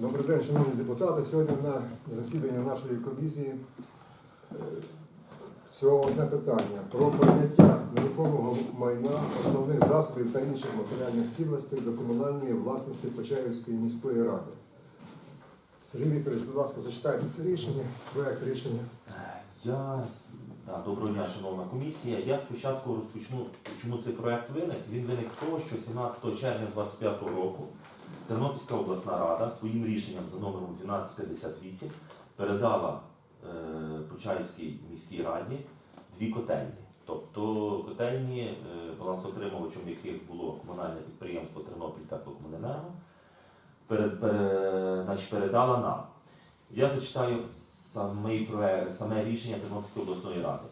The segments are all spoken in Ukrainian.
Добрий день, шановні депутати. Сьогодні на засіданні нашої комісії е, всього одне питання про прийняття нерухомого майна, основних засобів та інших матеріальних цінностей до комунальної власності Почаївської міської ради. Сергій Вікторович, будь ласка, зачитайте це рішення, проект рішення. Я да, доброго дня, шановна комісія. Я спочатку розпочну, чому цей проект виник. Він виник з того, що 17 червня 2025 року Тернопільська обласна рада своїм рішенням за номером 1258 передала е, Почаївській міській раді дві котельні. Тобто котельні, е, балансоотримувачем яких було комунальне підприємство Тернопіль Теплокомуненерго, передала нам. Я зачитаю саме рішення Тернопільської обласної ради.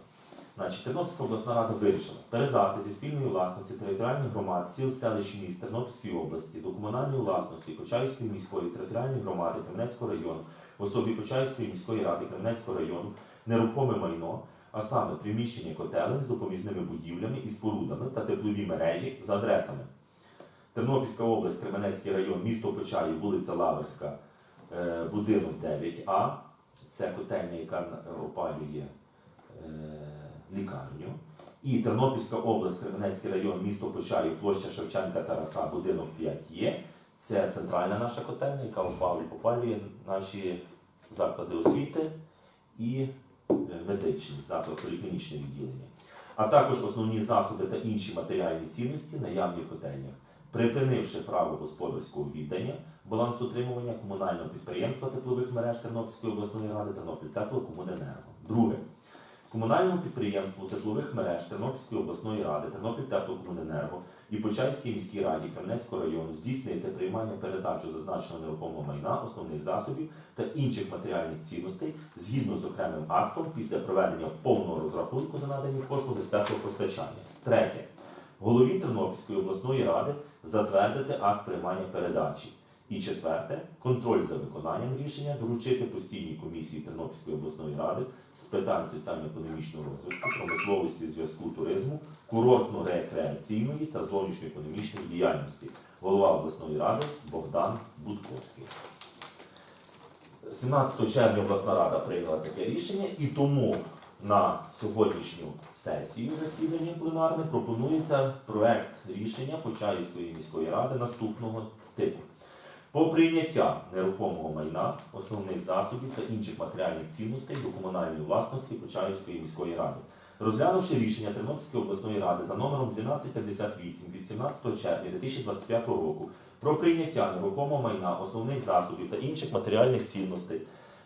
Значить, Тернопільська обласна рада вирішила передати зі спільної власності територіальних громад сіл, селищ міст Тернопільської області до комунальної власності Почаївської міської територіальної громади Кременецького району в особі Почаївської міської ради Кременецького району нерухоме майно, а саме приміщення котелень з допоміжними будівлями і спорудами та теплові мережі за адресами. Тернопільська область, Кременецький район, місто Почаїв, вулиця Лаверська, е, будинок 9А. Це котельня, яка опалює е, лікарню. І Тернопільська область, Кременецький район, місто Почаїв, площа Шевченка Тараса, будинок 5 є. Це центральна наша котельня, яка опалює, наші заклади освіти і е, медичні заклади, поліклінічне відділення. А також основні засоби та інші матеріальні цінності наявні в котельнях, припинивши право господарського віддання, балансоутримування комунального підприємства теплових мереж Тернопільської обласної ради Тернопіль Теплокомуненерго. Комунальному підприємству теплових мереж Тернопільської обласної ради Тернопіль Теплокомуненерго і Почаївській міській раді Кам'янецького району здійснити приймання передачу зазначеного нерухомого майна, основних засобів та інших матеріальних цінностей згідно з окремим актом після проведення повного розрахунку за надані послуги з теплопостачання. Третє. Голові Тернопільської обласної ради затвердити акт приймання передачі. І четверте, контроль за виконанням рішення доручити постійній комісії Тернопільської обласної ради з питань соціально-економічного розвитку, промисловості, зв'язку, туризму, курортно-рекреаційної та зовнішньоекономічної діяльності. Голова обласної ради Богдан Будковський. 17 червня обласна рада прийняла таке рішення, і тому на сьогоднішню сесію засідання пленарне пропонується проект рішення Почаївської міської ради наступного типу. По прийняття нерухомого майна, основних засобів та інших матеріальних цінностей до комунальної власності Почаївської міської ради. Розглянувши рішення Тернопільської обласної ради за номером 1258 від 17 червня 2025 року про прийняття нерухомого майна, основних засобів та інших матеріальних цінностей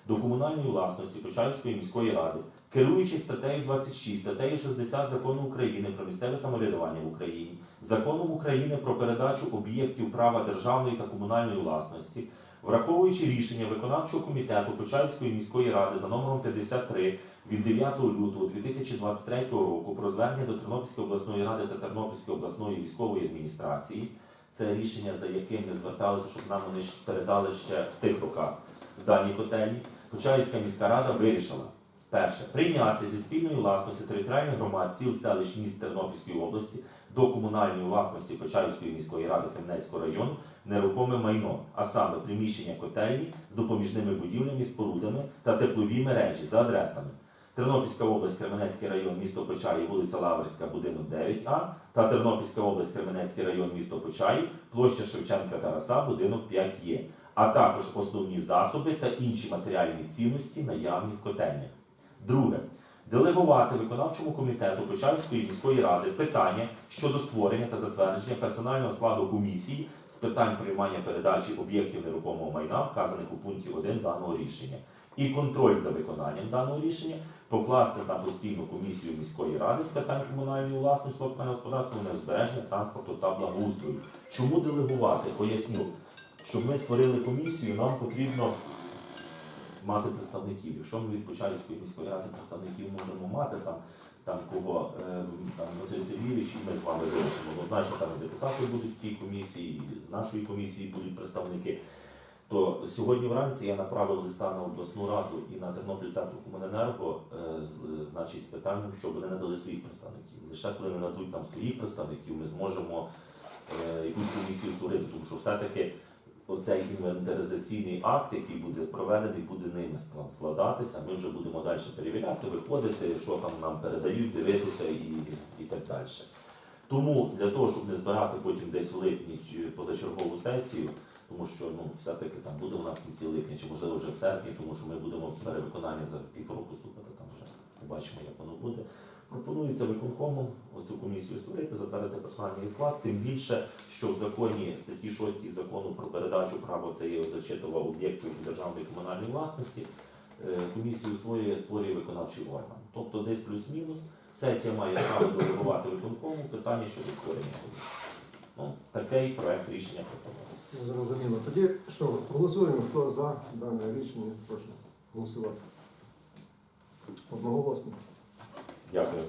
до комунальної власності Почаївської міської ради, керуючись статтею 26, статтею 60 закону України про місцеве самоврядування в Україні, законом України про передачу об'єктів права державної та комунальної власності, враховуючи рішення виконавчого комітету Почаївської міської ради за номером 53 від 9 лютого 2023 року про звернення до Тернопільської обласної ради та Тернопільської обласної військової адміністрації. Це рішення, за яким ми зверталися, щоб нам вони передали ще в тих роках в даній котельні. Почаївська міська рада вирішила перше прийняти зі спільної власності територіальних громад сіл, селищ, міст Тернопільської області до комунальної власності Почаївської міської ради Кремнецького району нерухоме майно, а саме приміщення котельні з допоміжними будівлями, спорудами та теплові мережі за адресами. Тернопільська область, Кременецький район, місто Почаїв, вулиця Лаврська, будинок 9А та Тернопільська область, Кременецький район, місто Почаїв, площа Шевченка Тараса, будинок 5Є, а також основні засоби та інші матеріальні цінності наявні в котельнях. Друге. Делегувати виконавчому комітету Почаївської міської ради питання щодо створення та затвердження персонального складу комісії з питань приймання передачі об'єктів нерухомого майна, вказаних у пункті 1 даного рішення, і контроль за виконанням даного рішення покласти на постійну комісію міської ради з питань комунальної власності, господарства, незбереження, транспорту та благоустрою. Чому делегувати? Поясню, щоб ми створили комісію, нам потрібно мати представників. Якщо ми від Почаївської міської ради представників можемо мати там, там кого е, там Василь Сергійович, і ми з вами вирішимо. Однозначно там і депутати будуть в тій комісії, і з нашої комісії будуть представники. То сьогодні вранці я направив листа на обласну раду і на Тернопіль Теплокомуненерго, е, з- значить, з питанням, щоб вони надали своїх представників. Лише коли вони надуть нам своїх представників, ми зможемо е, якусь комісію створити, тому що все-таки оцей інвентаризаційний акт, який буде проведений, буде ними склад- складатися. Ми вже будемо далі перевіряти, виходити, що там нам передають, дивитися і, і так далі. Тому для того, щоб не збирати потім десь в липні чи позачергову сесію, тому що ну, все-таки там буде вона в кінці липня, чи можливо вже в серпні, тому що ми будемо перевиконання за півроку ступити, там вже побачимо, як воно буде. Пропонується виконкому оцю комісію створити, затвердити персональний склад, тим більше, що в законі статті 6 закону про передачу права це я зачитував об'єктів державної комунальної власності. е, Комісію створює, створює виконавчий орган. Тобто десь плюс-мінус. Сесія має право делегувати виконкому питання щодо створення комісії. Ну, такий проект рішення пропонується. Зрозуміло. Тоді що, голосуємо, хто за дане рішення, прошу голосувати. Одноголосно. Дякую.